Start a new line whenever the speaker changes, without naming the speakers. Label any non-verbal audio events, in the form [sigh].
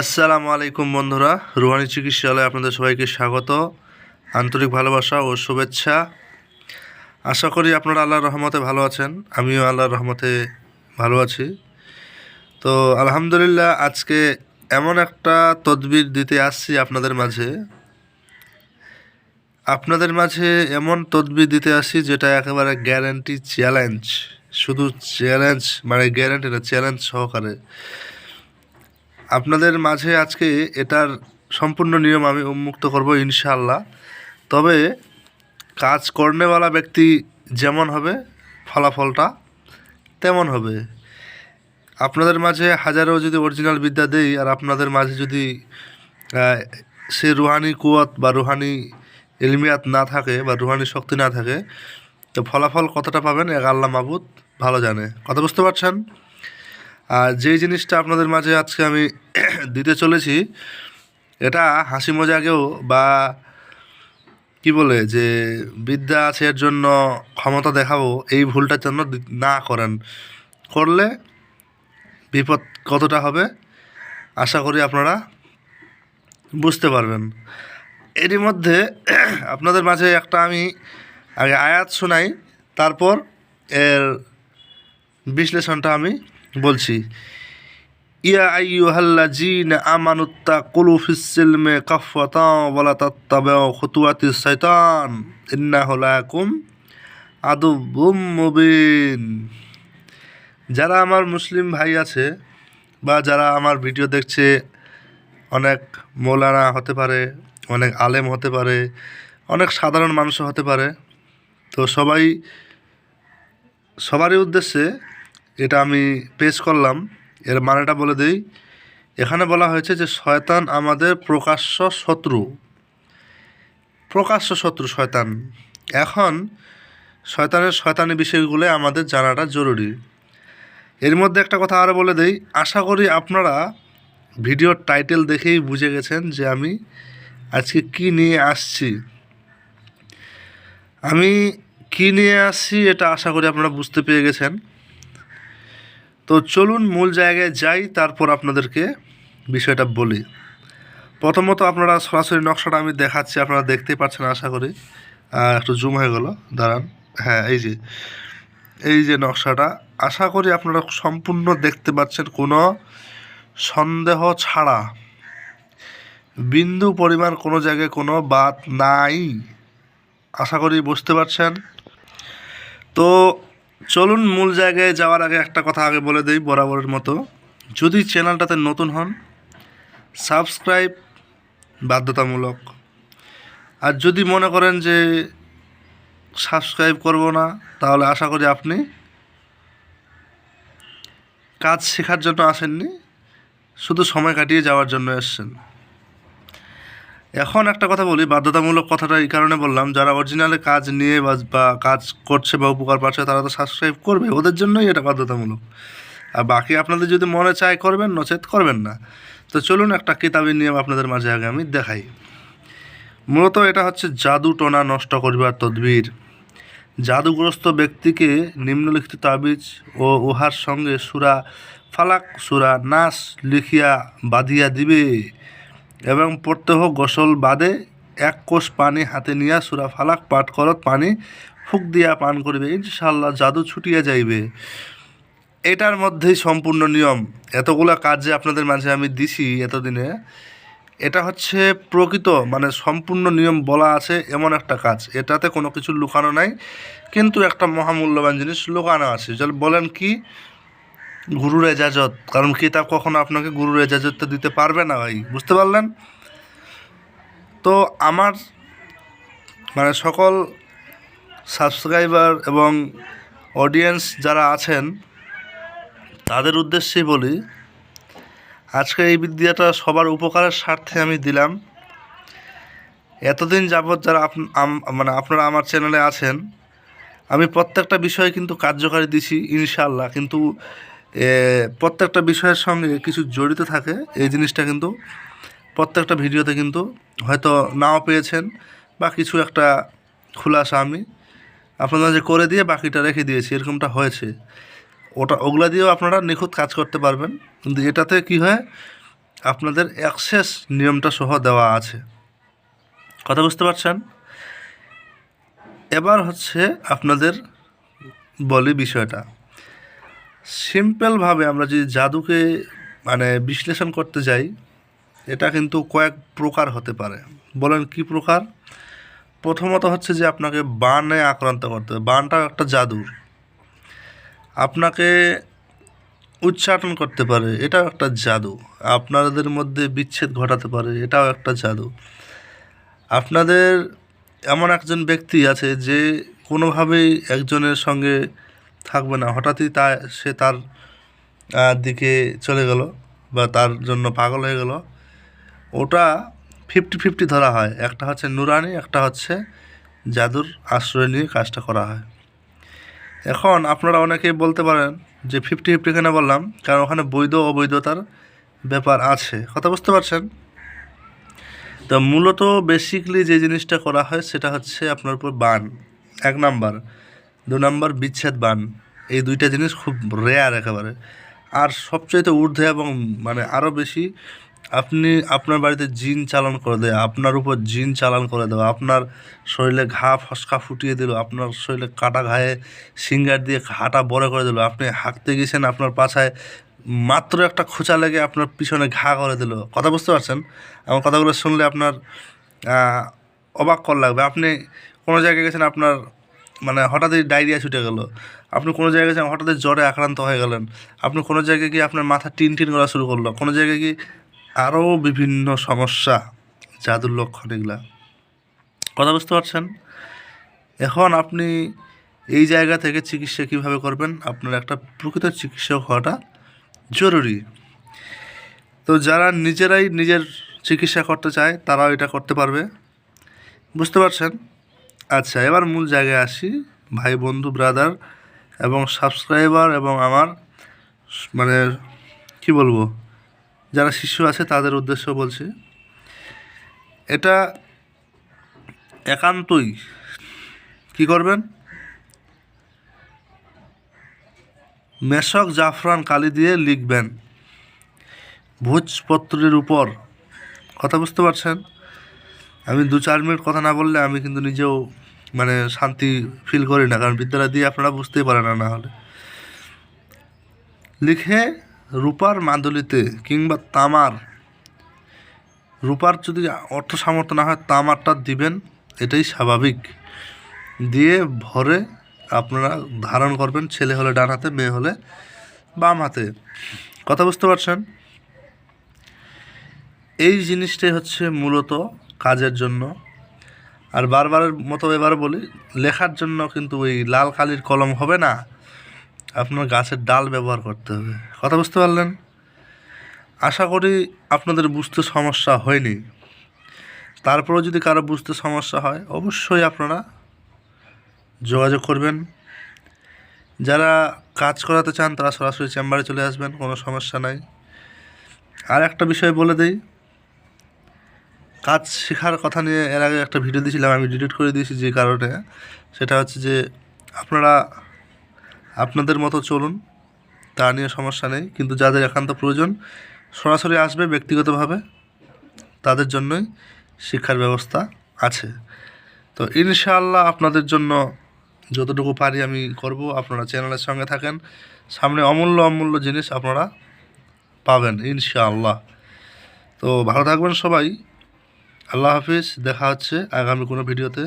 আসসালামু আলাইকুম বন্ধুরা। রুহানি চিকিৎসালয়ে আপনাদের সবাইকে স্বাগত। আন্তরিক ভালোবাসা ও শুভেচ্ছা। আশা করি আপনারা আল্লাহর রহমতে ভালো আছেন। আমিও আল্লাহর রহমতে ভালো আছি। তো আলহামদুলিল্লাহ, আজকে এমন একটা তদবির দিতে আসছি আপনাদের মাঝে। আপনাদের মাঝে এমন তদবির দিতে আসি যেটা একেবারে গ্যারান্টি চ্যালেঞ্জ শুধু চ্যালেঞ্জ মানে গ্যারান্টি না চ্যালেঞ্জ সহকারে। আপনাদের মাঝে আজকে এটার সম্পূর্ণ নিয়ম আমি উন্মুক্ত করব ইনশাল্লাহ তবে কাজ করনেওয়ালা ব্যক্তি যেমন হবে, ফলাফলটা তেমন হবে। আপনাদের মাঝে হাজারো যদি অরিজিনাল বিদ্যা দেই, আর আপনাদের মাঝে যদি সে রুহানি কুয়াত বা রুহানি ইলমিয়াত না থাকে বা রুহানি শক্তি না থাকে, তো ফলাফল কতটা পাবেন এক আল্লাহ মাবুদ ভালো জানে। কথা বুঝতে পারছেন? আর যেই জিনিসটা আপনাদের মাঝে আজকে আমি [coughs] দিতে চলেছি, এটা হাসি মজাকেও বা কি বলে যে বিদ্যা আছে এর জন্য ক্ষমতা দেখাবো, এই ভুলটা যেন দি- না করেন। করলে বিপদ কতটা হবে, আশা করি আপনারা বুঝতে পারবেন। এরই মধ্যে [coughs] আপনাদের মাঝে একটা আমি আগে আয়াত শোনাই, তারপর এর বিশ্লেষণটা আমি বলছি, ইয়া আইয়ুহাল্লাযীন আমানুত্তা কুলু ফিস-সিলমি কাফফাতা ওয়া লা তাত্তাবিউ খুতুওয়াতি শাইতান, ইন্নাহু লাকুম আদুব্বুম মুবিন। যারা আমার মুসলিম ভাই আছে বা যারা আমার ভিডিও দেখছে, অনেক মৌলানা হতে পারে, অনেক আলেম হতে পারে, অনেক সাধারণ মানুষও হতে পারে, তো সবাই, সবারই উদ্দেশ্যে এটা আমি পেশ করলাম, এর মানেটা বলে দিই। এখানে বলা হয়েছে যে শয়তান আমাদের প্রকাশ্য শত্রু। প্রকাশ্য শত্রু শয়তান। এখন শয়তানের শয়তানি বিষয়গুলো আমাদের জানাটা জরুরি। এর মধ্যে একটা কথা আরও বলে দেই। আশা করি আপনারা ভিডিওর টাইটেল দেখেই বুঝে গেছেন যে আমি আজকে কি নিয়ে আসছি। আমি কি নিয়ে আসছি এটা আশা করি আপনারা বুঝতে পেরে গেছেন। তো চলুন মূল জায়গায় যাই, তারপর আপনাদেরকে বিষয়টা বলি। প্রথমত আপনারা সরাসরি নকশাটা আমি দেখাচ্ছি, আপনারা দেখতেই পাচ্ছেন আশা করি। একটু জুম হয়ে গেল, দাঁড়ান। হ্যাঁ এই যে এই যে নকশাটা, আশা করি আপনারা সম্পূর্ণ দেখতে পাচ্ছেন, কোনো সন্দেহ ছাড়া। বিন্দু পরিমাণ কোনো জায়গায় কোনো বাদ নাই, আশা করি বুঝতে পারছেন। তো চলুন মূল জায়গায় যাওয়ার আগে একটা কথা আগে বলে দেই বরাবরের মতো। যদি চ্যানেলটাতে নতুন হন, সাবস্ক্রাইব বাধ্যতামূলক। আর যদি মনে করেন যে সাবস্ক্রাইব করব না, তাহলে আশা করি আপনি কাজ শেখার জন্য আসেননি, শুধু সময় কাটিয়ে যাওয়ার জন্য এসছেন। এখন একটা কথা বলি, বাধ্যতামূলক কথাটা এই কারণে বললাম, যারা অরিজিনালে কাজ নিয়ে বা কাজ করছে বা উপকার পাচ্ছে, তারা তো সাবস্ক্রাইব করবে, ওদের জন্যই এটা বাধ্যতামূলক। আর বাকি আপনাদের যদি মনে চায় করবেন, নচেত করবেন না। তো চলুন একটা কিতাবি নিয়ম আপনাদের মাঝে আগে আমি দেখাই। মূলত এটা হচ্ছে জাদু টোনা নষ্ট করিবার তদবির। জাদুগ্রস্ত ব্যক্তিকে নিম্নলিখিত তাবিজ ও উহার সঙ্গে সুরা ফালাক, সুরা নাস লিখিয়া বাঁধিয়া দিবে। এবং প্রত্যহ গোসল বাদে এক কোষ পানি হাতে নিয়া সুরা ফালাক পাঠ করত, পানি ফুক দিয়া পান করিবে। ইনশাল্লাহ জাদু ছুটিয়া যাইবে। এটার মধ্যেই সম্পূর্ণ নিয়ম। এতগুলা কাজ যে আপনাদের মাঝে আমি দিছি এতদিনে, এটা হচ্ছে প্রকৃত মানে সম্পূর্ণ নিয়ম বলা আছে এমন একটা কাজ। এটাতে কোনো কিছু লুকানো নাই, কিন্তু একটা মহামূল্যবান জিনিস লুকানো আছে। বলেন কি গুরুর এজাজত, কারণ কিতাব কখনো আপনাকে গুরুর এজাজতটা দিতে পারবে না ভাই, বুঝতে পারলেন? তো আমার মানে সকল সাবস্ক্রাইবার এবং অডিয়েন্স যারা আছেন, তাদের উদ্দেশ্যেই বলি, আজকে এই বিদ্যাটা সবার উপকারের স্বার্থে আমি দিলাম। এতদিন যাবৎ যারা মানে আপনারা আমার চ্যানেলে আছেন, আমি প্রত্যেকটা বিষয় কিন্তু কার্যকারী দিছি ইনশাল্লাহ কিন্তু প্রত্যেকটা বিষয়ের সঙ্গে কিছু জড়িত থাকে। এই জিনিসটা কিন্তু প্রত্যেকটা ভিডিওতে কিন্তু হয়তো নাও পেয়েছেন বা কিছু একটা খুলাসা আমি আপনারা যে করে দিয়ে বাকিটা রেখে দিয়েছি, এরকমটা হয়েছে। ওটা, ওগুলা দিয়েও আপনারা নিখুঁত কাজ করতে পারবেন। কিন্তু এটাতে কি হয়, আপনাদের অ্যাক্সেস নিয়মটা সহ দেওয়া আছে। কথা বুঝতে পারছেন? এবার হচ্ছে আপনাদের বলি বিষয়টা। সিম্পলভাবে আমরা যদি জাদুকে মানে বিশ্লেষণ করতে যাই, এটা কিন্তু কয়েক প্রকার হতে পারে। বলেন কি প্রকার? প্রথমত হচ্ছে যে আপনাকে বানে আক্রান্ত করতে হবে। বানটা একটা জাদুর আপনাকে উচ্চাটন করতে পারে, এটাও একটা জাদু। আপনাদের মধ্যে বিচ্ছেদ ঘটাতে পারে, এটাও একটা জাদু। আপনাদের এমন একজন ব্যক্তি আছে যে কোনোভাবেই একজনের সঙ্গে থাকবে না। হঠাৎই তা, সে তার দিকে চলে গেল বা তার জন্য পাগল হয়ে গেল। ওটা ফিফটি ফিফটি ধরা হয়। একটা হচ্ছে নুরানি, একটা হচ্ছে জাদুর আশ্রয় নিয়ে কাজটা করা হয়। এখন আপনারা অনেকেই বলতে পারেন যে ফিফটি ফিফটি কেন বললাম? কারণ ওখানে বৈধ অবৈধতার ব্যাপার আছে। কথা বুঝতে পারছেন? তো মূলত বেসিকলি যে জিনিসটা করা হয় সেটা হচ্ছে আপনার উপর বান এক নাম্বার। দু নম্বর বিচ্ছেদ বান। এই দুইটা জিনিস খুব রেয়ার একেবারে। আর সবচাইতে ঊর্ধ্বে এবং মানে আরও বেশি, আপনি আপনার বাড়িতে জিন চালান করে দেয়, আপনার উপর জিন চালান করে দেওয়া, আপনার শরীরে ঘা ফসকা ফুটিয়ে দিল, আপনার শরীরে কাটা ঘায়ে সিঙ্গার দিয়ে হাঁটা বড় করে দিল, আপনি হাঁকতে গেছেন আপনার পাছায় মাত্র একটা খোঁচা লেগে আপনার পিছনে ঘা করে দিল। কথা বুঝতে পারছেন? আমার কথাগুলো শুনলে আপনার অবাক কর লাগবে। আপনি কোনো জায়গায় গেছেন, আপনার মানে হঠাৎই ডায়রিয়া ছুটে গেল। আপনি কোনো জায়গায় গেছেন হঠাৎই জ্বরে আক্রান্ত হয়ে গেলেন। আপনি কোনো জায়গায় গিয়ে আপনার মাথা টিন টিন করা শুরু করল। কোনো জায়গায় গিয়ে আরও বিভিন্ন সমস্যা, জাদুর লক্ষণ এগুলা। কথা বুঝতে পারছেন? এখন আপনি এই জায়গা থেকে চিকিৎসা কীভাবে করবেন? আপনার একটা প্রকৃত চিকিৎসক হওয়াটা জরুরি। তো যারা নিজেরাই নিজের চিকিৎসা করতে চায়, তারাও এটা করতে পারবে। বুঝতে পারছেন? আচ্ছা এবার মূল জায়গায় আসি। ভাই, বন্ধু ব্রাদার এবং সাবস্ক্রাইবার এবং আমার মানে কি বলব, যারা শিশু আছে তাদের উদ্দেশ্য বলছি। এটা একান্তই কি করবেন? মেশক জাফরান কালি দিয়ে লিখবেন। ভোজপত্রের উপর। কথা বুঝতে পারছেন? আমি দু চার মিনিট কথা না বললে আমি কিন্তু নিজেও মানে শান্তি ফিল করি না। কারণ বিদ্যালয় দিয়ে আপনারা বুঝতেই পারেন না না হলে। লিখে রূপার মাদুলিতে কিংবা তামার, রূপার যদি অর্থ সামর্থ্য না হয় তামারটা দিবেন, এটাই স্বাভাবিক। দিয়ে ভরে আপনারা ধারণ করবেন, ছেলে হলে ডান হাতে, মেয়ে হলে বাম হাতে। কথা বুঝতে পারছেন? এই জিনিসটাই হচ্ছে মূলত কাজের জন্য। আর বারবারের মতো এবারে বলি, লেখার জন্য কিন্তু ওই লাল কালির কলম হবে না, আপনার গাছের ডাল ব্যবহার করতে হবে। কথা বুঝতে পারলেন? আশা করি আপনাদের বুঝতে সমস্যা হয়নি। তারপরেও যদি কারও বুঝতে সমস্যা হয়, অবশ্যই আপনারা যোগাযোগ করবেন। যারা কাজ করাতে চান, তারা সরাসরি চেম্বারে চলে আসবেন, কোনো সমস্যা নাই। আর একটা বিষয় বলে দেই কাজ শেখার কথা নিয়ে এর আগে একটা ভিডিও দিয়েছিলাম, আমি ডিলিট করে দিয়েছি যে কারণে। সেটা হচ্ছে যে আপনারা, আপনাদের মতো চলুন, তা নিয়ে সমস্যা নেই, কিন্তু যাদের একান্ত প্রয়োজন, সরাসরি আসবে ব্যক্তিগতভাবে, তাদের জন্যই শিক্ষার ব্যবস্থা আছে। তো ইনশাআল্লাহ আপনাদের জন্য যতটুকু পারি আমি করব, আপনারা চ্যানেলের সঙ্গে থাকেন, সামনে অমূল্য অমূল্য জিনিস আপনারা পাবেন, ইনশাআল্লাহ। তো ভালো থাকবেন সবাই। আল্লাহ হাফিজ দেখা হচ্ছে আগামী কোনো ভিডিওতে।